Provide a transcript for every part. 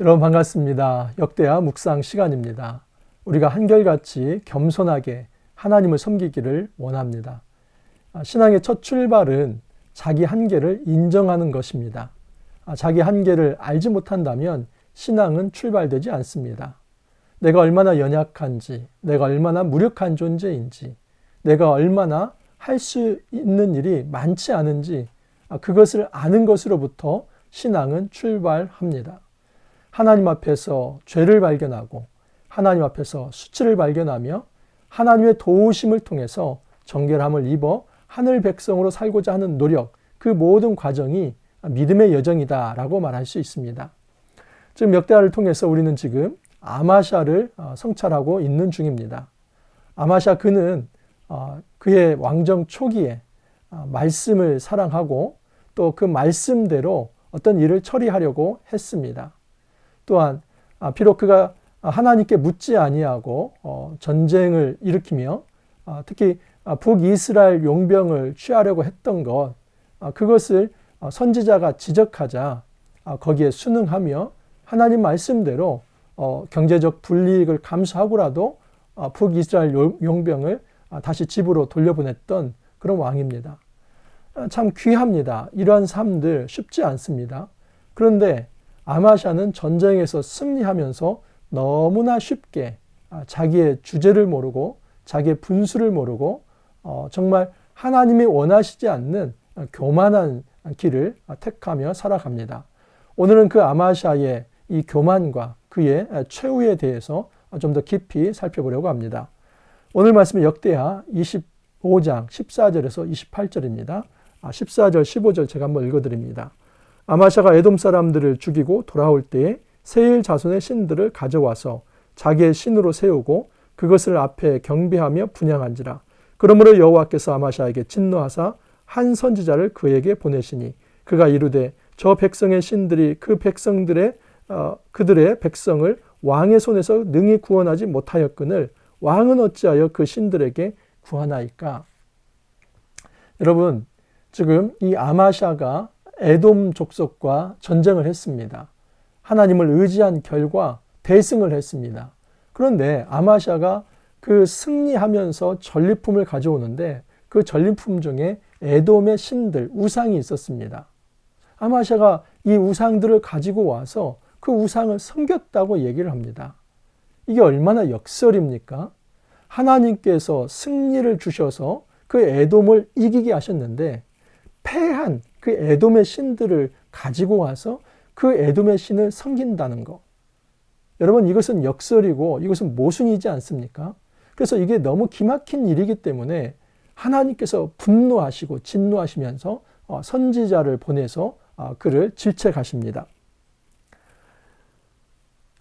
여러분 반갑습니다. 역대하 묵상 시간입니다. 우리가 한결같이 겸손하게 하나님을 섬기기를 원합니다. 아, 신앙의 첫 출발은 자기 한계를 인정하는 것입니다. 아, 자기 한계를 알지 못한다면 신앙은 출발되지 않습니다. 내가 얼마나 연약한지, 내가 얼마나 무력한 존재인지, 내가 얼마나 할 수 있는 일이 많지 않은지, 아, 그것을 아는 것으로부터 신앙은 출발합니다. 하나님 앞에서 죄를 발견하고 하나님 앞에서 수치를 발견하며 하나님의 도우심을 통해서 정결함을 입어 하늘 백성으로 살고자 하는 노력, 그 모든 과정이 믿음의 여정이다라고 말할 수 있습니다. 지금 역대하를 통해서 우리는 지금 아마샤를 어, 성찰하고 있는 중입니다. 아마샤 그는 어, 그의 왕정 초기에 어, 말씀을 사랑하고 또 그 말씀대로 어떤 일을 처리하려고 했습니다. 또한 아, 비록 그가 하나님께 묻지 아니하고 어, 전쟁을 일으키며 아, 특히 아, 북이스라엘 용병을 취하려고 했던 것 그것을 선지자가 지적하자 거기에 순응하며 하나님 말씀대로 어, 경제적 불이익을 감수하고라도 북이스라엘 용병을 다시 집으로 돌려보냈던 그런 왕입니다. 참 귀합니다. 이러한 삶들 쉽지 않습니다. 그런데 아마샤는 전쟁에서 승리하면서 너무나 쉽게 아, 자기의 주제를 모르고 자기의 분수를 모르고 어, 정말 하나님이 원하시지 않는 교만한 길을 택하며 살아갑니다. 오늘은 그 아마샤의 이 교만과 그의 최후에 대해서 좀 더 깊이 살펴보려고 합니다. 오늘 말씀은 역대하 25장 14절에서 28절입니다. 14절, 15절 제가 한번 읽어드립니다. 아마샤가 에돔 사람들을 죽이고 돌아올 때에 세일 자손의 신들을 가져와서 자기의 신으로 세우고 그것을 앞에 경배하며 분양한지라. 그러므로 여호와께서 아마샤에게 진노하사 한 선지자를 그에게 보내시니 그가 이르되 저 백성의 신들이 그 백성들의 어, 그들의 백성을 왕의 손에서 능히 구원하지 못하였거늘 왕은 어찌하여 그 신들에게 구하나이까? 여러분 지금 이 아마샤가 에돔 족속과 전쟁을 했습니다. 하나님을 의지한 결과 대승을 했습니다. 그런데 아마샤가 그 승리하면서 전리품을 가져오는데 그 전리품 중에 에돔의 신들, 우상이 있었습니다. 아마샤가 이 우상들을 가지고 와서 그 우상을 섬겼다고 얘기를 합니다. 이게 얼마나 역설입니까? 하나님께서 승리를 주셔서 그 에돔을 이기게 하셨는데 패한 그 에돔의 신들을 가지고 와서 그 에돔의 신을 섬긴다는 것. 여러분 이것은 역설이고 이것은 모순이지 않습니까? 그래서 이게 너무 기막힌 일이기 때문에 하나님께서 분노하시고 진노하시면서 어, 선지자를 보내서 어, 그를 질책하십니다.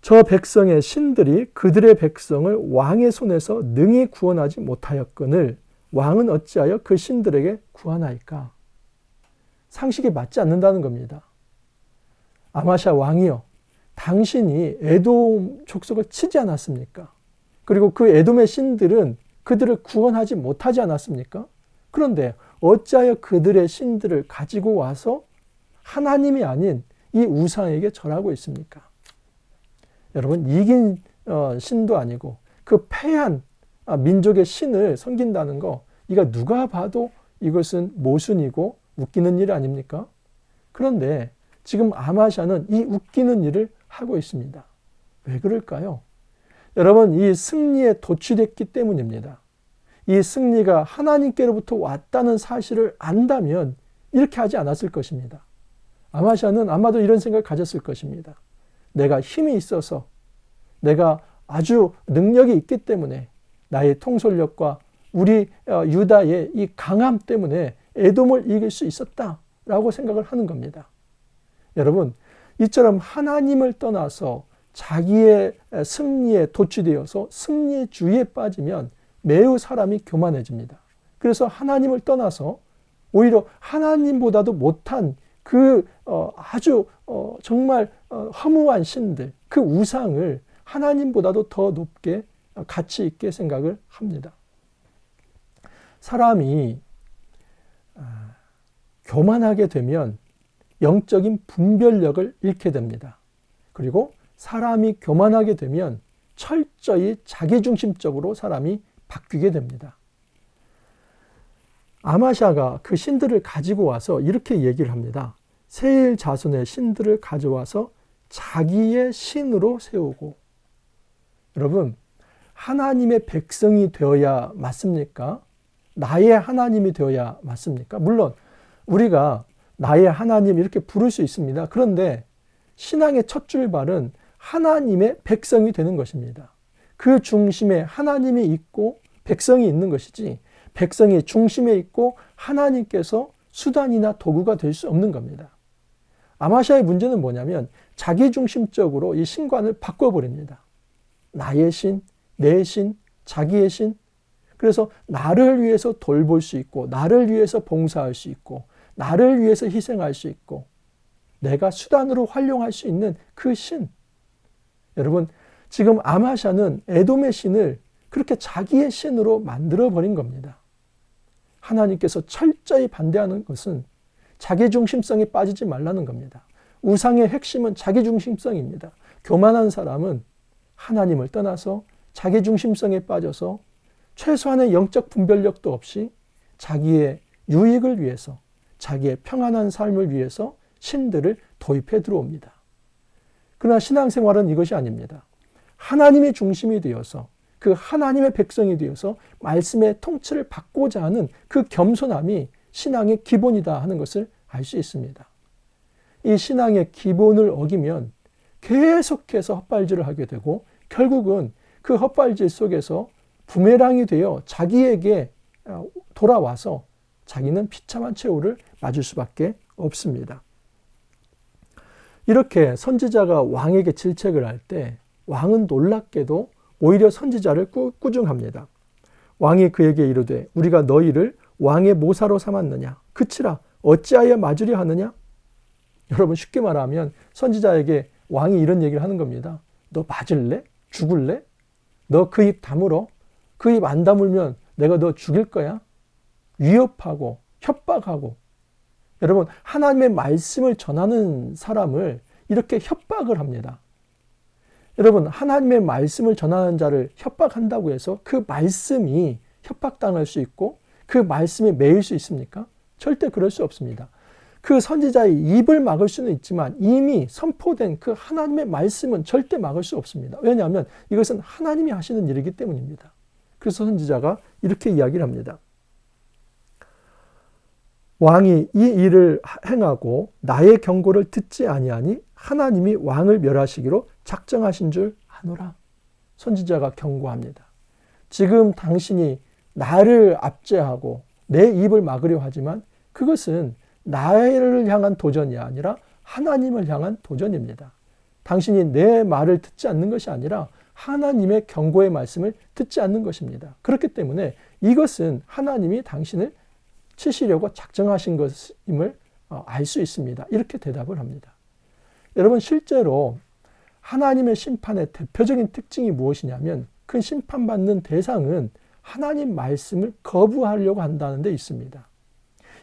저 백성의 신들이 그들의 백성을 왕의 손에서 능히 구원하지 못하였거늘 왕은 어찌하여 그 신들에게 구하나이까? 상식에 맞지 않는다는 겁니다. 아마샤 왕이요. 당신이 에돔 족속을 치지 않았습니까? 그리고 그 에돔의 신들은 그들을 구원하지 못하지 않았습니까? 그런데 어찌하여 그들의 신들을 가지고 와서 하나님이 아닌 이 우상에게 절하고 있습니까? 여러분, 이긴 어, 신도 아니고 그 패한 아, 민족의 신을 섬긴다는 거, 이거 누가 봐도 이것은 모순이고 웃기는 일 아닙니까? 그런데 지금 아마샤는 이 웃기는 일을 하고 있습니다. 왜 그럴까요? 여러분, 이 승리에 도취됐기 때문입니다. 이 승리가 하나님께로부터 왔다는 사실을 안다면 이렇게 하지 않았을 것입니다. 아마샤는 아마도 이런 생각을 가졌을 것입니다. 내가 힘이 있어서 내가 아주 능력이 있기 때문에 나의 통솔력과 우리 어, 유다의 이 강함 때문에 에돔을 이길 수 있었다라고 생각을 하는 겁니다. 여러분, 이처럼 하나님을 떠나서 자기의 승리에 도취되어서 승리의 주의에 빠지면 매우 사람이 교만해집니다. 그래서 하나님을 떠나서 오히려 하나님보다도 못한 그 어, 아주 어, 정말 어, 허무한 신들, 그 우상을 하나님보다도 더 높게 가치 있게 생각을 합니다. 사람이 아, 교만하게 되면 영적인 분별력을 잃게 됩니다. 그리고 사람이 교만하게 되면 철저히 자기중심적으로 사람이 바뀌게 됩니다. 아마샤가 그 신들을 가지고 와서 이렇게 얘기를 합니다. 세일 자손의 신들을 가져와서 자기의 신으로 세우고 여러분 하나님의 백성이 되어야 맞습니까? 나의 하나님이 되어야 맞습니까? 물론 우리가 나의 하나님 이렇게 부를 수 있습니다. 그런데 신앙의 첫 출발은 하나님의 백성이 되는 것입니다. 그 중심에 하나님이 있고 백성이 있는 것이지 백성이 중심에 있고 하나님께서 수단이나 도구가 될 수 없는 겁니다. 아마샤의 문제는 뭐냐면 자기 중심적으로 이 신관을 바꿔버립니다. 나의 신, 내 신, 자기의 신. 그래서 나를 위해서 돌볼 수 있고, 나를 위해서 봉사할 수 있고, 나를 위해서 희생할 수 있고, 내가 수단으로 활용할 수 있는 그 신. 여러분, 지금 아마샤는 에돔의 신을 그렇게 자기의 신으로 만들어 버린 겁니다. 하나님께서 철저히 반대하는 것은 자기중심성에 빠지지 말라는 겁니다. 우상의 핵심은 자기중심성입니다. 교만한 사람은 하나님을 떠나서 자기중심성에 빠져서 최소한의 영적 분별력도 없이 자기의 유익을 위해서 자기의 평안한 삶을 위해서 신들을 도입해 들어옵니다. 그러나 신앙생활은 이것이 아닙니다. 하나님의 중심이 되어서 그 하나님의 백성이 되어서 말씀의 통치를 받고자 하는 그 겸손함이 신앙의 기본이다 하는 것을 알 수 있습니다. 이 신앙의 기본을 어기면 계속해서 헛발질을 하게 되고 결국은 그 헛발질 속에서 부메랑이 되어 자기에게 어, 돌아와서 자기는 비참한 최후를 맞을 수밖에 없습니다. 이렇게 선지자가 왕에게 질책을 할 때 왕은 놀랍게도 오히려 선지자를 꾸, 꾸중합니다. 왕이 그에게 이르되 우리가 너희를 왕의 모사로 삼았느냐 그치라 어찌하여 맞으려 하느냐 여러분 쉽게 말하면 선지자에게 왕이 이런 얘기를 하는 겁니다. 너 맞을래? 죽을래? 너 그 입 다물어? 그 입 안 다물면 내가 너 죽일 거야? 위협하고 협박하고 여러분 하나님의 말씀을 전하는 사람을 이렇게 협박을 합니다. 여러분 하나님의 말씀을 전하는 자를 협박한다고 해서 그 말씀이 협박당할 수 있고 그 말씀에 매일 수 있습니까? 절대 그럴 수 없습니다. 그 선지자의 입을 막을 수는 있지만 이미 선포된 그 하나님의 말씀은 절대 막을 수 없습니다. 왜냐하면 이것은 하나님이 하시는 일이기 때문입니다. 그래서 선지자가 이렇게 이야기를 합니다. 왕이 이 일을 행하고 나의 경고를 듣지 아니하니 하나님이 왕을 멸하시기로 작정하신 줄 아노라. 선지자가 경고합니다. 지금 당신이 나를 압제하고 내 입을 막으려 하지만 그것은 나를 향한 도전이 아니라 하나님을 향한 도전입니다. 당신이 내 말을 듣지 않는 것이 아니라 하나님의 경고의 말씀을 듣지 않는 것입니다. 그렇기 때문에 이것은 하나님이 당신을 치시려고 작정하신 것임을 어, 알수 있습니다. 이렇게 대답을 합니다. 여러분, 실제로 하나님의 심판의 대표적인 특징이 무엇이냐면 그 심판받는 대상은 하나님 말씀을 거부하려고 한다는 데 있습니다.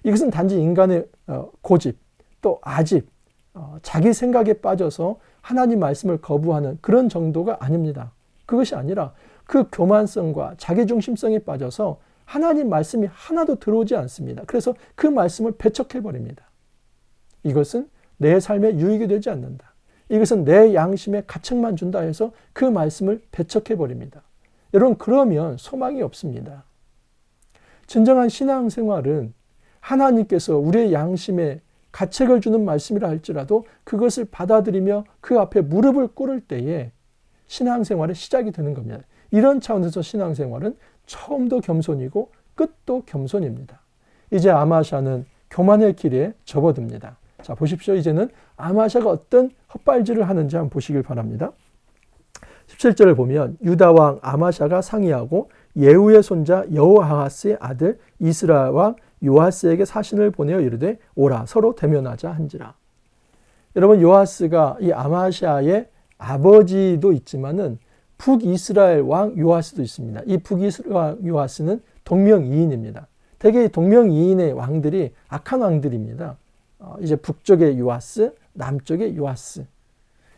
이것은 단지 인간의 어, 고집, 또 아집, 어, 자기 생각에 빠져서 하나님 말씀을 거부하는 그런 정도가 아닙니다. 그것이 아니라 그 교만성과 자기중심성에 빠져서 하나님 말씀이 하나도 들어오지 않습니다. 그래서 그 말씀을 배척해 버립니다. 이것은 내 삶에 유익이 되지 않는다. 이것은 내 양심에 가책만 준다 해서 그 말씀을 배척해 버립니다. 여러분 그러면 소망이 없습니다. 진정한 신앙생활은 하나님께서 우리의 양심에 가책을 주는 말씀이라 할지라도 그것을 받아들이며 그 앞에 무릎을 꿇을 때에 신앙생활의 시작이 되는 겁니다. 이런 차원에서 신앙생활은 처음도 겸손이고 끝도 겸손입니다. 이제 아마샤는 교만의 길에 접어듭니다. 자, 보십시오. 이제는 아마샤가 어떤 헛발질을 하는지 한번 보시길 바랍니다. 17절을 보면 유다 왕 아마샤가 상의하고 예후의 손자 여호아하스의 아들 이스라 왕 요하스에게 사신을 보내어 이르되 오라 서로 대면하자 한지라. 여러분 요하스가 이 아마샤의 아버지도 있지만은 북이스라엘 왕 요하스도 있습니다. 이 북이스라엘 왕 요하스는 동명이인입니다. 대개 동명이인의 왕들이 악한 왕들입니다. 어, 이제 북쪽의 요하스, 남쪽의 요하스.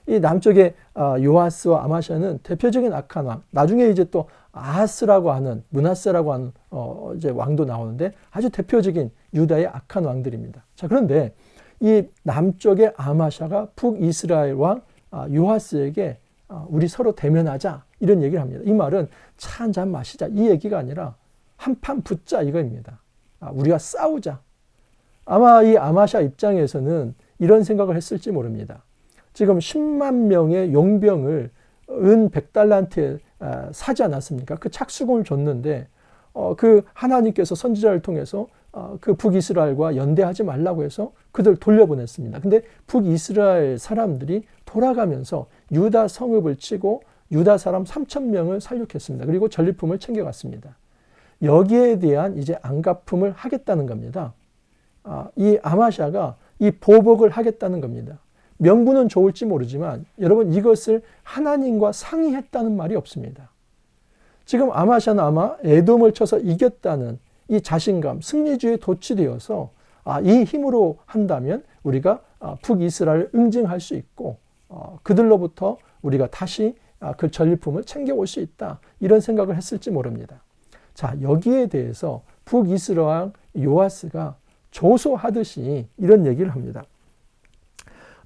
이 남쪽의 아, 요아스와 아마샤는 대표적인 악한 왕. 나중에 이제 또 아하스라고 하는 문하세라고 하는 어 이제 왕도 나오는데 아주 대표적인 유다의 악한 왕들입니다. 자 그런데 이 남쪽의 아마샤가 북이스라엘 왕 아, 요아스에게 아, 우리 서로 대면하자 이런 얘기를 합니다. 이 말은 차 한 잔 마시자 이 얘기가 아니라 한 판 붙자 이거입니다. 아, 우리가 싸우자. 아마 이 아마샤 입장에서는 이런 생각을 했을지 모릅니다. 지금 10만 명의 용병을 은 100달란트에 아, 사지 않았습니까? 그 착수금을 줬는데 어, 그 하나님께서 선지자를 통해서 어, 그 북이스라엘과 연대하지 말라고 해서 그들 돌려보냈습니다. 근데 북이스라엘 사람들이 돌아가면서 유다 성읍을 치고 유다 사람 3천 명을 살육했습니다. 그리고 전리품을 챙겨갔습니다. 여기에 대한 이제 안갚음을 하겠다는 겁니다. 아, 이 아마샤가 이 보복을 하겠다는 겁니다. 명분은 좋을지 모르지만 여러분 이것을 하나님과 상의했다는 말이 없습니다. 지금 아마샤는 아마 에돔을 쳐서 이겼다는 이 자신감, 승리주의에 도취되어서 아, 이 힘으로 한다면 우리가 아, 북이스라엘을 응징할 수 있고 어, 그들로부터 우리가 다시 아, 그 전리품을 챙겨올 수 있다. 이런 생각을 했을지 모릅니다. 자, 여기에 대해서 북이스라엘 요아스가 조소하듯이 이런 얘기를 합니다.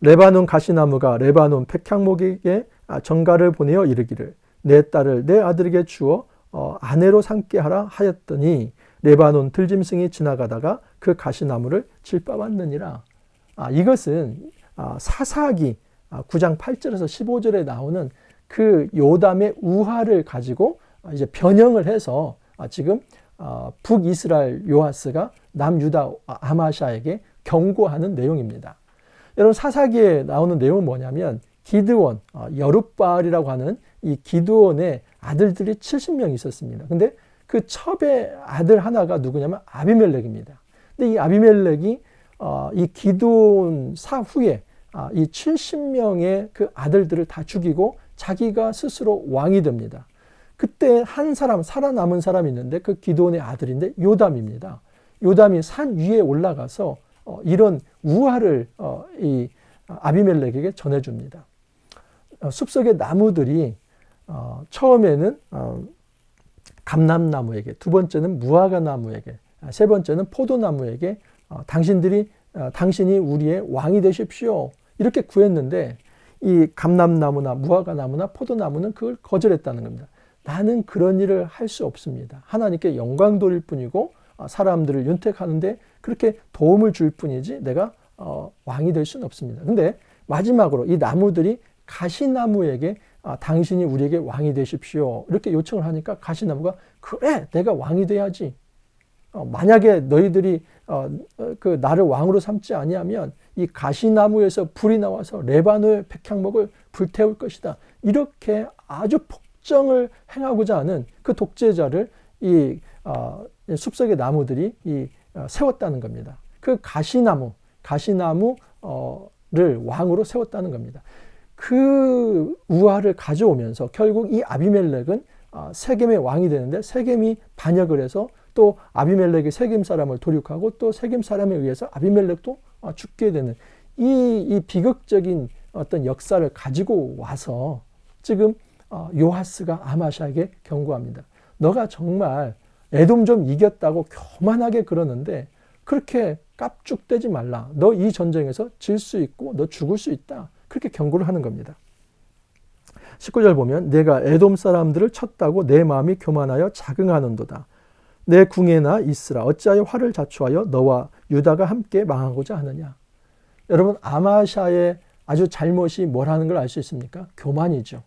레바논 가시나무가 레바논 백향목에게 정가를 보내어 이르기를 내 딸을 내 아들에게 주어 어, 아내로 삼게 하라 하였더니 레바논 들짐승이 지나가다가 그 가시나무를 질빠왔느니라. 아, 이것은 아, 사사기 아, 9장 8절에서 15절에 나오는 그 요담의 우화를 가지고 이제 변형을 해서 아, 지금 아, 북이스라엘 요하스가 남유다 아마샤에게 경고하는 내용입니다. 여러분 사사기에 나오는 내용은 뭐냐면 기드원, 어, 여룻바알이라고 하는 이 기드원의 아들들이 70명 있었습니다. 근데 그 첩의 아들 하나가 누구냐면 아비멜렉입니다. 근데 이 아비멜렉이 어, 이 기드온 사후에 아, 이 70명의 그 아들들을 다 죽이고 자기가 스스로 왕이 됩니다. 그때 한 사람 살아남은 사람이 있는데 그 기드온의 아들인데 요담입니다. 요담이 산 위에 올라가서 어, 이런 우화를 어, 이 아비멜렉에게 전해줍니다. 어, 숲속의 나무들이 어, 처음에는 어, 감람나무에게, 두 번째는 무화과 나무에게, 아, 세 번째는 포도나무에게 어, 당신들이 어, 당신이 우리의 왕이 되십시오. 이렇게 구했는데 이 감람나무나 무화과 나무나 포도나무는 그걸 거절했다는 겁니다. 나는 그런 일을 할 수 없습니다. 하나님께 영광 돌릴 뿐이고 어, 사람들을 윤택하는데 그렇게 도움을 줄 뿐이지 내가 어, 왕이 될 수는 없습니다. 근데 마지막으로 이 나무들이 가시나무에게 아, 당신이 우리에게 왕이 되십시오. 이렇게 요청을 하니까 가시나무가 그래 내가 왕이 돼야지. 어, 만약에 너희들이 어, 어, 그 나를 왕으로 삼지 아니하면 이 가시나무에서 불이 나와서 레바노의 백향목을 불태울 것이다. 이렇게 아주 폭정을 행하고자 하는 그 독재자를 이 어, 숲속의 나무들이 이 어, 세웠다는 겁니다. 그 가시나무, 가시나무를 왕으로 세웠다는 겁니다. 그 우화를 가져오면서 결국 이 아비멜렉은 어, 세겜의 왕이 되는데 세겜이 반역을 해서 또 아비멜렉이 세겜 사람을 도륙하고 또 세겜 사람에 의해서 아비멜렉도 어, 죽게 되는 이, 이 비극적인 어떤 역사를 가지고 와서 지금 요하스가 아마샤에게 경고합니다. 너가 정말 애돔 좀 이겼다고 교만하게 그러는데 그렇게 깝죽대지 말라. 너 이 전쟁에서 질 수 있고 너 죽을 수 있다. 그렇게 경고를 하는 겁니다. 19절 보면 내가 애돔 사람들을 쳤다고 내 마음이 교만하여 자긍하는도다. 내 궁에나 있으라 어찌하여 화를 자초하여 너와 유다가 함께 망하고자 하느냐. 여러분 아마샤의 아주 잘못이 뭐라는 걸 알 수 있습니까? 교만이죠.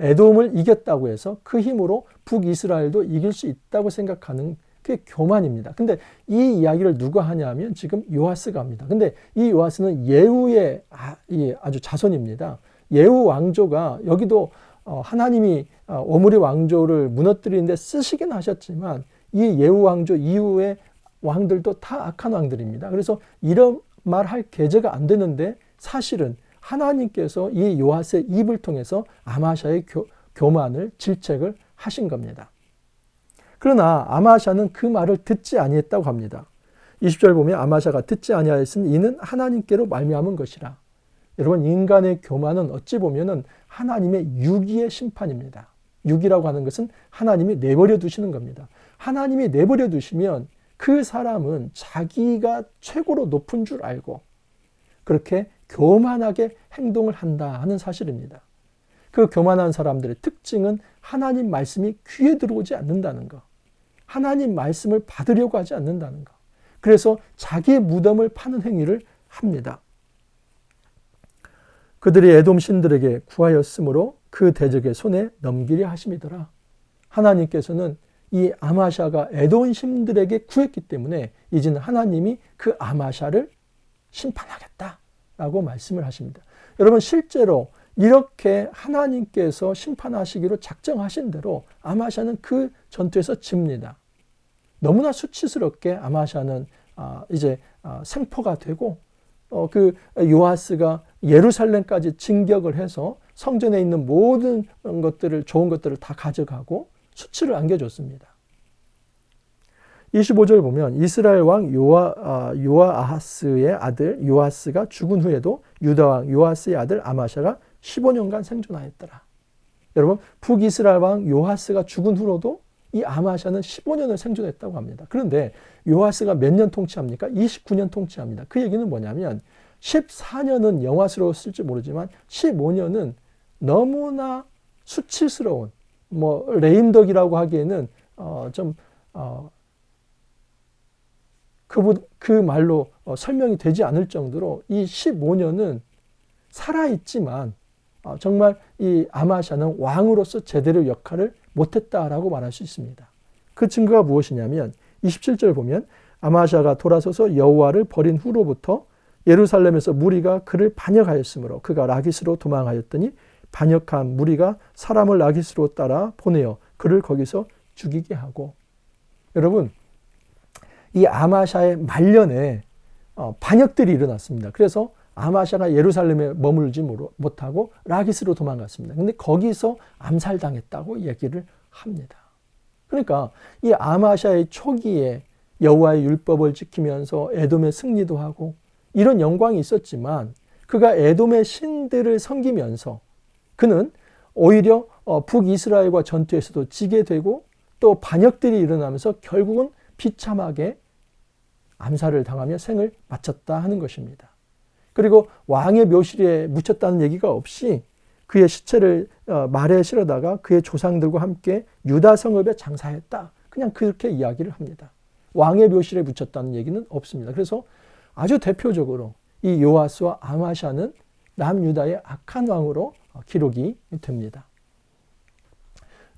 에돔을 이겼다고 해서 그 힘으로 북이스라엘도 이길 수 있다고 생각하는 그게 교만입니다. 근데 이 이야기를 누가 하냐면 지금 요하스가 합니다. 근데 이 요하스는 예후의 아, 주 자손입니다. 예후 왕조가 여기도 어, 하나님이 어, 오므리 왕조를 무너뜨리는데 쓰시긴 하셨지만 이 예후 왕조 이후의 왕들도 다 악한 왕들입니다. 그래서 이런 말할 계제가 안 되는데 사실은 하나님께서 이 요하스의 입을 통해서 아마샤의 교, 교만을 질책을 하신 겁니다. 그러나 아마샤는 그 말을 듣지 아니했다고 합니다. 20절 보면 아마샤가 듣지 아니하였으니 이는 하나님께로 말미암은 것이라. 여러분 인간의 교만은 어찌 보면은 하나님의 유기의 심판입니다. 유기라고 하는 것은 하나님이 내버려 두시는 겁니다. 하나님이 내버려 두시면 그 사람은 자기가 최고로 높은 줄 알고 그렇게 교만하게 행동을 한다 하는 사실입니다. 그 교만한 사람들의 특징은 하나님 말씀이 귀에 들어오지 않는다는 것. 하나님 말씀을 받으려고 하지 않는다는 것. 그래서 자기의 무덤을 파는 행위를 합니다. 그들이 에돔 신들에게 구하였으므로 그 대적의 손에 넘기려 하심이더라. 하나님께서는 이 아마샤가 에돔 신들에게 구했기 때문에 이제는 하나님이 그 아마샤를 심판하겠다라고 말씀을 하십니다. 여러분 실제로 이렇게 하나님께서 심판하시기로 작정하신 대로 아마샤는 그 전투에서 집니다. 너무나 수치스럽게 아마샤는 아, 이제 아, 생포가 되고 어, 그 요하스가 예루살렘까지 진격을 해서 성전에 있는 모든 것들을 좋은 것들을 다 가져가고 수치를 안겨줬습니다. 25절 보면 이스라엘 왕 요아, 아, 요아하스의 아들 요아스가 죽은 후에도 유다 왕 요아스의 아들 아마샤가 15년간 생존하였더라. 여러분 북이스라엘 왕 요하스가 죽은 후로도 이 아마샤는 15년을 생존했다고 합니다. 그런데 요하스가 몇 년 통치합니까? 29년 통치합니다. 그 얘기는 뭐냐면 14년은 영화스러웠을지 모르지만 15년은 너무나 수치스러운 뭐 레임덕이라고 하기에는 어 좀 어, 그, 그 말로 어, 설명이 되지 않을 정도로 이 15년은 살아있지만 어, 정말 이 아마샤는 왕으로서 제대로 역할을 못했다라고 말할 수 있습니다. 그 증거가 무엇이냐면 27절 보면 아마샤가 돌아서서 여호와를 버린 후로부터 예루살렘에서 무리가 그를 반역하였으므로 그가 라기스로 도망하였더니 반역한 무리가 사람을 라기스로 따라 보내어 그를 거기서 죽이게 하고 여러분 이 아마샤의 말년에 어, 반역들이 일어났습니다. 그래서 아마샤가 예루살렘에 머물지 못하고 라기스로 도망갔습니다. 근데 거기서 암살당했다고 얘기를 합니다. 그러니까 이 아마샤의 초기에 여호와의 율법을 지키면서 에돔의 승리도 하고 이런 영광이 있었지만 그가 에돔의 신들을 섬기면서 그는 오히려 어, 북이스라엘과 전투에서도 지게 되고 또 반역들이 일어나면서 결국은 비참하게 암살을 당하며 생을 마쳤다 하는 것입니다. 그리고 왕의 묘실에 묻혔다는 얘기가 없이 그의 시체를 어, 말에 실어다가 그의 조상들과 함께 유다 성읍에 장사했다. 그냥 그렇게 이야기를 합니다. 왕의 묘실에 묻혔다는 얘기는 없습니다. 그래서 아주 대표적으로 이 요아스와 아마샤는 남유다의 악한 왕으로 어, 기록이 됩니다.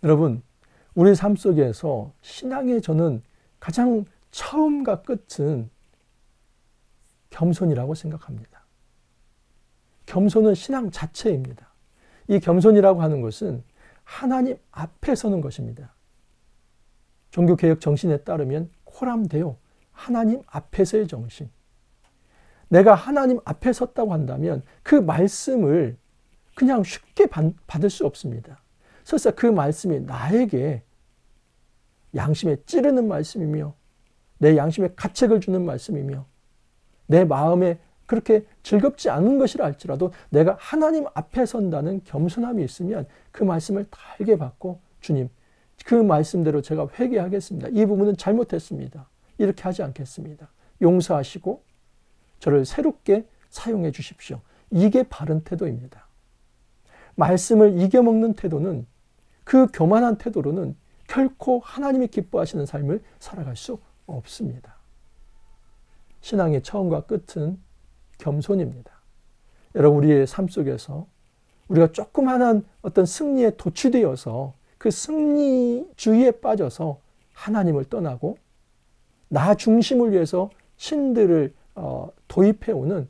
여러분, 우리 삶 속에서 신앙의 저는 가장 처음과 끝은 겸손이라고 생각합니다. 겸손은 신앙 자체입니다. 이 겸손이라고 하는 것은 하나님 앞에 서는 것입니다. 종교개혁 정신에 따르면 코람데오, 하나님 앞에서의 정신. 내가 하나님 앞에 섰다고 한다면 그 말씀을 그냥 쉽게 받을 수 없습니다. 설사 그 말씀이 나에게 양심에 찌르는 말씀이며 내 양심에 가책을 주는 말씀이며 내 마음에 그렇게 즐겁지 않은 것이라 할지라도 내가 하나님 앞에 선다는 겸손함이 있으면 그 말씀을 달게 받고 주님 그 말씀대로 제가 회개하겠습니다. 이 부분은 잘못했습니다. 이렇게 하지 않겠습니다. 용서하시고 저를 새롭게 사용해 주십시오. 이게 바른 태도입니다. 말씀을 이겨먹는 태도는 그 교만한 태도로는 결코 하나님이 기뻐하시는 삶을 살아갈 수 없습니다. 신앙의 처음과 끝은 겸손입니다. 여러분, 우리의 삶 속에서 우리가 조그마한 어떤 승리에 도취되어서 그 승리주의에 빠져서 하나님을 떠나고 나 중심을 위해서 신들을 어, 도입해오는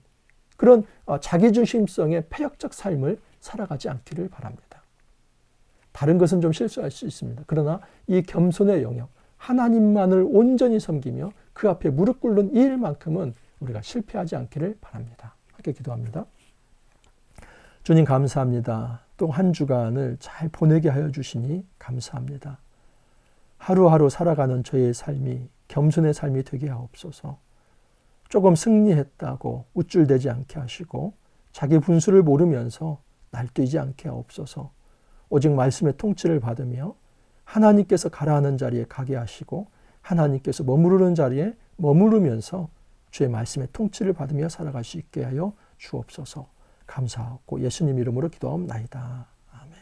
그런 어, 자기중심성의 폐역적 삶을 살아가지 않기를 바랍니다. 다른 것은 좀 실수할 수 있습니다. 그러나 이 겸손의 영역, 하나님만을 온전히 섬기며 그 앞에 무릎 꿇는 이 일만큼은 우리가 실패하지 않기를 바랍니다. 함께 기도합니다. 주님 감사합니다. 또 한 주간을 잘 보내게 하여 주시니 감사합니다. 하루하루 살아가는 저의 삶이 겸손의 삶이 되게 하옵소서. 조금 승리했다고 우쭐대지 않게 하시고 자기 분수를 모르면서 날뛰지 않게 하옵소서. 오직 말씀의 통치를 받으며 하나님께서 가라하는 자리에 가게 하시고 하나님께서 머무르는 자리에 머무르면서 주의 말씀의 통치를 받으며 살아갈 수 있게 하여 주옵소서. 감사하고 예수님 이름으로 기도하옵나이다. 아멘.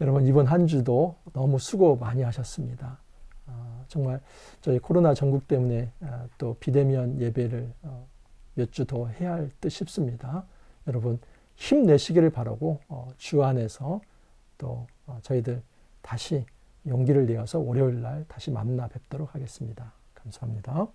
여러분 이번 한 주도 너무 수고 많이 하셨습니다. 아, 정말 저희 코로나 전국 때문에 아, 또 비대면 예배를 어, 몇주 더 해야 할 듯 싶습니다. 여러분 힘내시기를 바라고 어, 주 안에서 또 어, 저희들 다시 용기를 내어서 월요일 날 다시 만나 뵙도록 하겠습니다. 감사합니다.